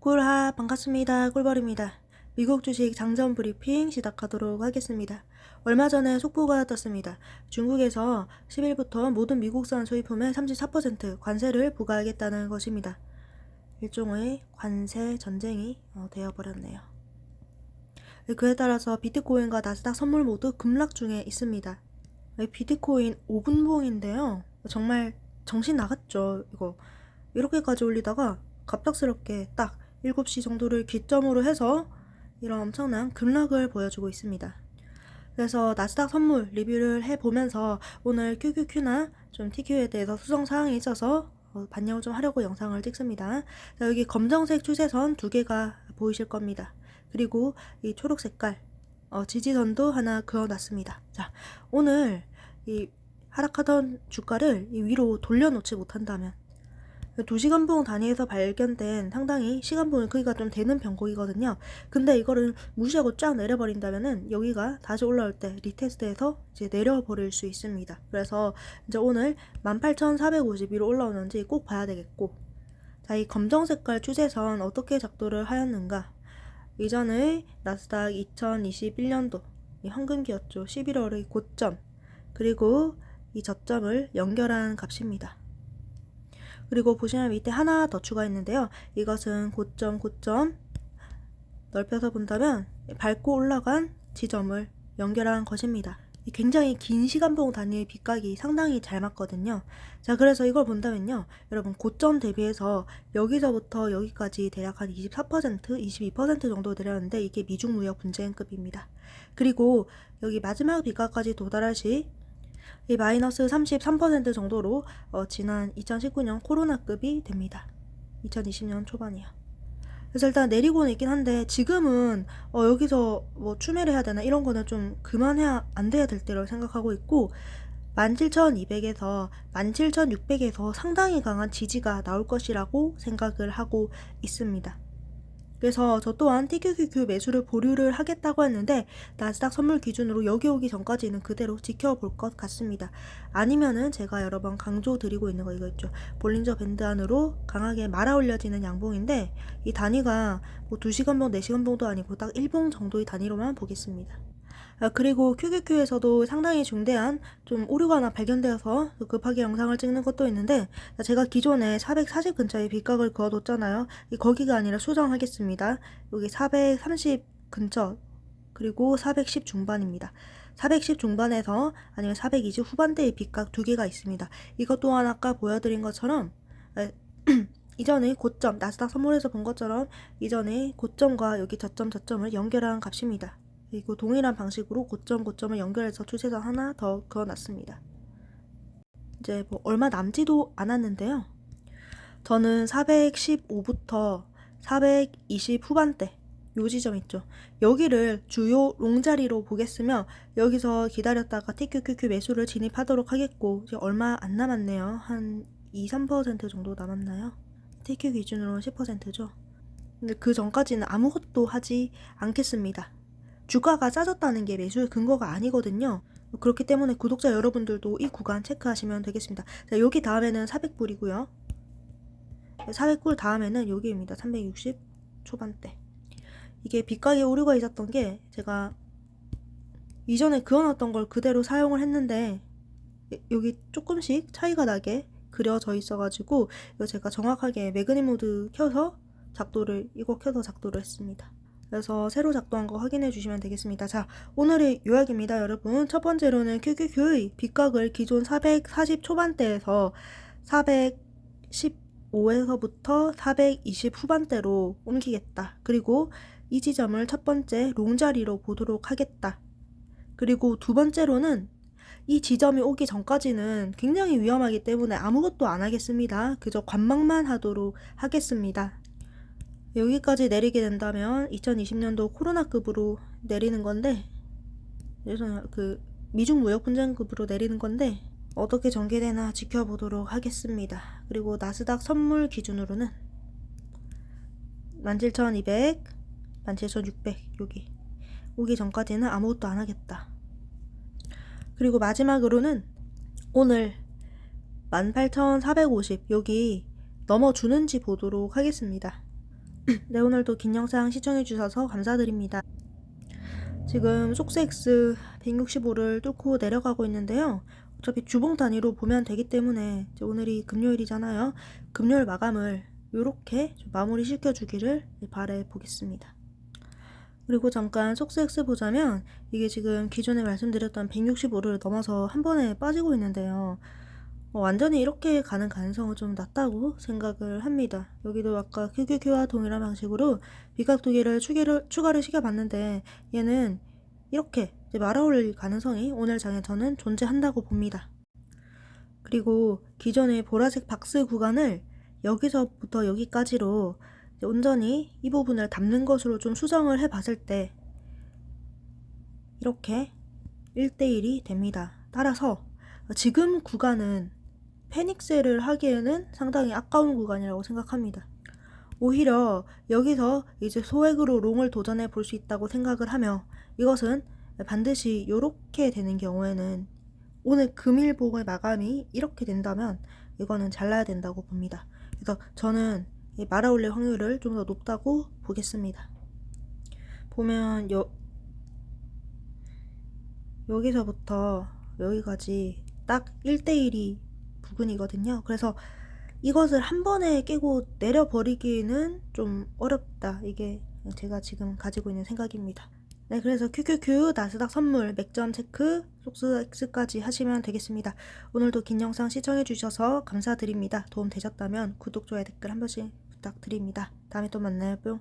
꿀하 반갑습니다. 꿀벌입니다. 미국 주식 장전 브리핑 시작하도록 하겠습니다. 얼마 전에 속보가 떴습니다. 중국에서 10일부터 모든 미국산 소비품에 34% 관세를 부과하겠다는 것입니다. 일종의 관세 전쟁이 어, 되어버렸네요. 그에 따라서 비트코인과 나스닥 선물 모두 급락 중에 있습니다. 비트코인 5분봉인데요. 정말 정신 나갔죠. 이거 이렇게까지 올리다가 갑작스럽게 딱 7시 정도를 기점으로 해서 이런 엄청난 급락을 보여주고 있습니다. 그래서 나스닥 선물 리뷰를 해보면서 오늘 QQQ나 좀 TQ에 대해서 수정 사항이 있어서 어, 반영을 좀 하려고 영상을 찍습니다. 자, 여기 검정색 추세선 두 개가 보이실 겁니다. 그리고 이 초록 색깔 어, 지지선도 하나 그어놨습니다. 자, 오늘 이 하락하던 주가를 이 위로 돌려놓지 못한다면 2시간봉 단위에서 발견된 상당히 시간봉의 크기가 좀 되는 변곡이거든요. 근데 이거를 무시하고 쫙 내려버린다면은 여기가 다시 올라올 때 리테스트해서 이제 내려버릴 수 있습니다. 그래서 이제 오늘 18,450 위로 올라오는지 꼭 봐야 되겠고 자, 이 검정 색깔 추세선 어떻게 작도를 하였는가? 이전의 나스닥 2021년도 이 황금기였죠. 11월의 고점 그리고 이 저점을 연결한 값입니다. 그리고 보시면 밑에 하나 더 추가했는데요. 이것은 고점, 고점 넓혀서 본다면 밟고 올라간 지점을 연결한 것입니다. 굉장히 긴 시간봉 단위의 빗각이 상당히 잘 맞거든요. 자, 그래서 이걸 본다면요. 여러분, 고점 대비해서 여기서부터 여기까지 대략 한 24%, 22% 정도 내렸는데 이게 미중무역 분쟁급입니다. 그리고 여기 마지막 빗각까지 도달할 시 이 마이너스 33% 정도로 어, 지난 2019년 코로나급이 됩니다. 2020년 초반이요. 그래서 일단 내리고는 있긴 한데 지금은 어, 여기서 뭐 추매를 해야 되나 이런 거는 좀 그만해야 안 돼야 될 때로 생각하고 있고 17,200에서 17,600에서 상당히 강한 지지가 나올 것이라고 생각을 하고 있습니다. 그래서 저 또한 TQQQ 매수를 보류를 하겠다고 했는데 나스닥 선물 기준으로 여기 오기 전까지는 그대로 지켜볼 것 같습니다. 아니면은 제가 여러 번 강조드리고 있는 거 이거 있죠. 볼린저 밴드 안으로 강하게 말아 올려지는 양봉인데 이 단위가 뭐 2시간봉, 4시간봉도 아니고 딱 1봉 정도의 단위로만 보겠습니다. 아, 그리고 QQQ에서도 상당히 중대한 좀 오류가 하나 발견되어서 급하게 영상을 찍는 것도 있는데 제가 기존에 440 근처에 빗각을 그어뒀잖아요. 거기가 아니라 수정하겠습니다. 여기 430 근처 그리고 410 중반입니다. 410 중반에서 아니면 420 후반대의 빗각 두 개가 있습니다. 이것 또한 아까 보여드린 것처럼 이전의 고점, 나스닥 선물에서 본 것처럼 이전의 고점과 여기 저점, 저점을 연결한 값입니다. 그리고 동일한 방식으로 고점 고점을 연결해서 추세선 하나 더 그어놨습니다. 이제 뭐 얼마 남지도 않았는데요. 저는 415부터 420 후반대 요 지점 있죠. 여기를 주요 롱자리로 보겠으며 여기서 기다렸다가 TQQQ 매수를 진입하도록 하겠고 이제 얼마 안 남았네요. 한 2, 3% 정도 남았나요? TQ 기준으로 10%죠. 근데 그 전까지는 아무것도 하지 않겠습니다. 주가가 짜졌다는 게 매수의 근거가 아니거든요. 그렇기 때문에 구독자 여러분들도 이 구간 체크하시면 되겠습니다. 자, 여기 다음에는 400불이고요. 400불 다음에는 여기입니다. 360 초반대. 이게 빗가게 오류가 있었던 게 제가 이전에 그어놨던 걸 그대로 사용을 했는데 여기 조금씩 차이가 나게 그려져 있어가지고 이거 제가 정확하게 매그니 모드 켜서 작도를 이거 켜서 작도를 했습니다. 그래서 새로 작동한 거 확인해 주시면 되겠습니다. 자, 오늘의 요약입니다, 여러분. 첫 번째로는 QQQ의 빗각을 기존 440 초반대에서 415에서부터 420 후반대로 옮기겠다. 그리고 이 지점을 첫 번째 롱자리로 보도록 하겠다. 그리고 두 번째로는 이 지점이 오기 전까지는 굉장히 위험하기 때문에 아무것도 안 하겠습니다. 그저 관망만 하도록 하겠습니다. 여기까지 내리게 된다면 2020년도 코로나급으로 내리는 건데 그 미중 무역 분쟁급으로 내리는 건데 어떻게 전개되나 지켜보도록 하겠습니다. 그리고 나스닥 선물 기준으로는 17,200, 17,600 여기 오기 전까지는 아무것도 안 하겠다. 그리고 마지막으로는 오늘 18,450 여기 넘어주는지 보도록 하겠습니다. 네, 오늘도 긴 영상 시청해주셔서 감사드립니다. 지금 속세X 165를 뚫고 내려가고 있는데요. 어차피 주봉 단위로 보면 되기 때문에 오늘이 금요일이잖아요. 금요일 마감을 이렇게 마무리 시켜주기를 바래 보겠습니다. 그리고 잠깐 속세X 보자면 이게 지금 기존에 말씀드렸던 165를 넘어서 한 번에 빠지고 있는데요. 어, 완전히 이렇게 가는 가능성은 좀 낮다고 생각을 합니다. 여기도 아까 QQQ와 동일한 방식으로 비각 두 개를 추가를, 추가를 시켜봤는데 얘는 이렇게 말아올릴 가능성이 오늘 장에 저는 존재한다고 봅니다. 그리고 기존의 보라색 박스 구간을 여기서부터 여기까지로 온전히 이 부분을 담는 것으로 좀 수정을 해봤을 때 이렇게 1대1이 됩니다. 따라서 지금 구간은 패닉셀을 하기에는 상당히 아까운 구간이라고 생각합니다. 오히려 여기서 이제 소액으로 롱을 도전해 볼 수 있다고 생각을 하며 이것은 반드시 이렇게 되는 경우에는 오늘 금일봉의 마감이 이렇게 된다면 이거는 잘라야 된다고 봅니다. 그래서 저는 이 말아올릴 확률을 좀 더 높다고 보겠습니다. 보면 여, 여기서부터 여기까지 딱 1대1이 부근이거든요. 그래서 이것을 한 번에 깨고 내려버리기는 좀 어렵다. 이게 제가 지금 가지고 있는 생각입니다. 네, 그래서 QQQ, 나스닥 선물, 맥점 체크, 속스X까지 하시면 되겠습니다. 오늘도 긴 영상 시청해주셔서 감사드립니다. 도움 되셨다면 구독, 좋아요, 댓글 한 번씩 부탁드립니다. 다음에 또 만나요. 뿅.